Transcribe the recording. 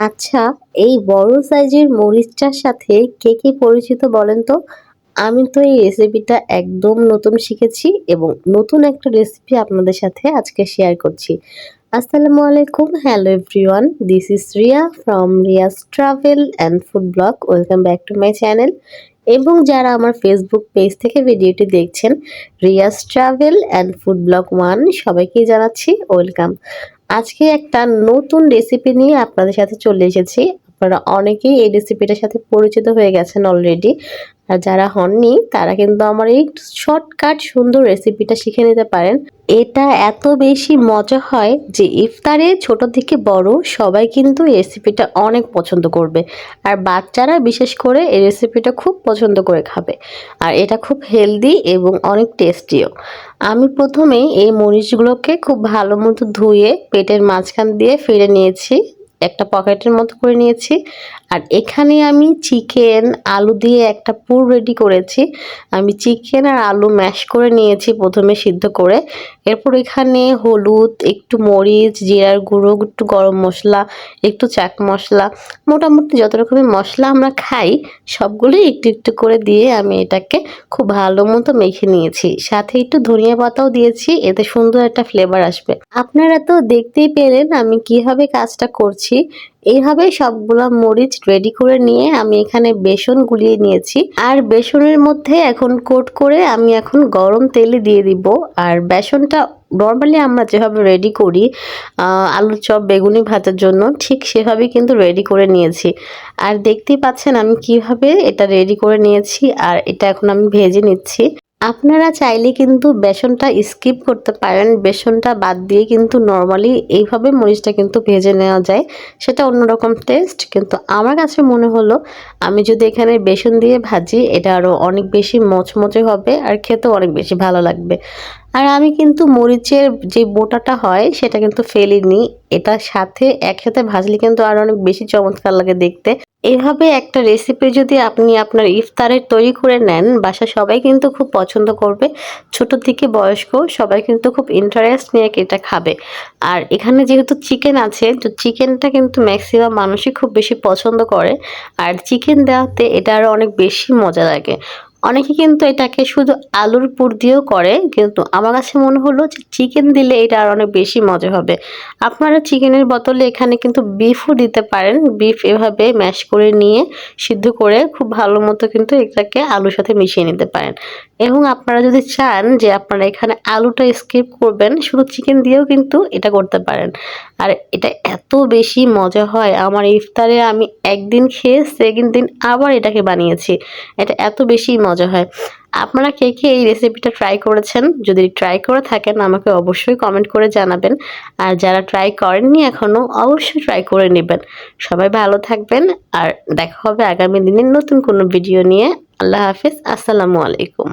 আচ্ছা এই বড় সাইজের মরিচটার সাথে কে কে পরিচিত বলেন তো? আমি তো এই রেসিপিটা একদম নতুন শিখেছি এবং নতুন একটা রেসিপি আপনাদের সাথে আজকে শেয়ার করছি। আসসালামু আলাইকুম hello everyone this is Riya from Riya's travel and food blog welcome back to my channel এবং যারা আমার ফেসবুক পেজ থেকে ভিডিওটি দেখছেন Riya's travel and food blog one সবাইকেই জানাচ্ছি ওয়েলকাম আজকে একটা নতুন রেসিপি নিয়ে আপনাদের সাথে চলে এসেছি। আপনারা অনেকেই এই রেসিপিটার সাথে পরিচিত হয়ে গেছেন অলরেডি আর যারা হননি, তারা কিন্তু আমার এই শর্টকাট সুন্দর রেসিপিটা শিখে নিতে পারেন। এটা এত বেশি মজা হয় যে ইফতারে ছোট থেকে বড় সবাই কিন্তু এই রেসিপিটা অনেক পছন্দ করবে। আর বাচ্চারা বিশেষ করে এই রেসিপিটা খুব পছন্দ করে খাবে। আর এটা খুব হেলদি এবং অনেক টেস্টিও আমি প্রথমে এই মরিচগুলোকে খুব ভালো মতো ধুয়ে পেটের মাঝখান দিয়ে ফিরে নিয়েছি। একটা পকেটের মতো করে নিয়েছি। আর এখানে আমি চিকেন, আলু দিয়ে একটা পুর রেডি করেছি। আমি চিকেন আর আলু ম্যাশ করে নিয়েছি প্রথমে সিদ্ধ করে। এরপর এখানে হলুদ, একটু মরিচ, জিরার গুঁড়ো, একটু গরম মশলা, একটু চাট মশলা, মোটামুটি যত রকমের মশলা আমরা খাই সবগুলোই একটু একটু করে দিয়ে আমি এটাকে খুব ভালো মতো মেখে নিয়েছি। সাথে একটু ধনিয়া পাতাও দিয়েছি, এতে সুন্দর একটা ফ্লেভার আসবে। আপনারা তো দেখতেই পেলেন আমি কীভাবে কাজটা করছি। এইভাবে সবগুলো মরিচ রেডি করে নিয়ে আমি এখানে বেসন গুলিয়ে নিয়েছি। আর বেসনের মধ্যে এখন কোট করে আমি এখন গরম তেলে দিয়ে দিব। আর বেসনটা নর্মালি আমরা যেভাবে রেডি করি আলুর চপ, বেগুনি ভাজার জন্য ঠিক সেভাবেই কিন্তু রেডি করে নিয়েছি। আর দেখতেই পাচ্ছেন আমি কীভাবে এটা রেডি করে নিয়েছি। আর এটা এখন আমি ভেজে নিচ্ছি। আপনারা চাইলে কিন্তু বেসনটা স্কিপ করতে পারেন। বেসনটা বাদ দিয়ে কিন্তু নর্মালি এইভাবে মরিচটা কিন্তু ভেজে নেওয়া যায়। সেটা অন্যরকম টেস্ট কিন্তু আমার কাছে মনে হলো আমি যদি এখানে বেসন দিয়ে ভাজি, এটা আরও অনেক বেশি মচমচে হবে আর খেতেও অনেক বেশি ভালো লাগবে। আর আমি কিন্তু মরিচের যে বোটাটা হয়, সেটা কিন্তু ফেলিনি। এটার সাথে একসাথে ভাজলে কিন্তু আরও অনেক বেশি চমৎকার লাগে দেখতে। এভাবে একটা রেসিপি যদি আপনি আপনার ইফতারের তৈরি করে নেন বাসা সবাই কিন্তু খুব পছন্দ করবে। ছোট থেকে বয়স্ক সবাই কিন্তু খুব ইন্টারেস্ট নিয়ে এটা খাবে। আর এখানে যেহেতু চিকেন আছে, তো চিকেনটা কিন্তু ম্যাক্সিমাম মানুষই খুব বেশি পছন্দ করে। আর চিকেন দেওয়াতে এটা আরও অনেক বেশি মজা লাগে। অনেকে কিন্তু এটাকে শুধু আলুর পুর দিয়েও করে, কিন্তু আমার কাছে মনে হলো যে চিকেন দিলে এটা আর অনেক বেশি মজা হবে। আপনারা চিকেনের বোতলে এখানে কিন্তু বিফও দিতে পারেন। বিফ এভাবে ম্যাশ করে নিয়ে, সিদ্ধ করে খুব ভালো মতো কিন্তু এটাকে আলুর সাথে মিশিয়ে নিতে পারেন। এবং আপনারা যদি চান যে আপনারা এখানে আলুটা স্কিপ করবেন, শুধু চিকেন দিয়েও কিন্তু এটা করতে পারেন। আর এটা এত বেশি মজা হয়। আমার ইফতারে আমি একদিন খেয়ে, সেকেন্ড দিন আবার এটাকে বানিয়েছি। এটা এত বেশি মজা হয়। আপনারা কে কে এই রেসিপিটা ট্রাই করেছেন? যদি ট্রাই করে থাকেন, আমাকে অবশ্যই কমেন্ট করে জানাবেন। আর যারা ট্রাই করেননি এখনও অবশ্যই ট্রাই করে নেবেন। সবাই ভালো থাকবেন, আর দেখা হবে আগামী দিনের নতুন কোনো ভিডিও নিয়ে। আল্লাহ হাফিজ, আসসালামু আলাইকুম।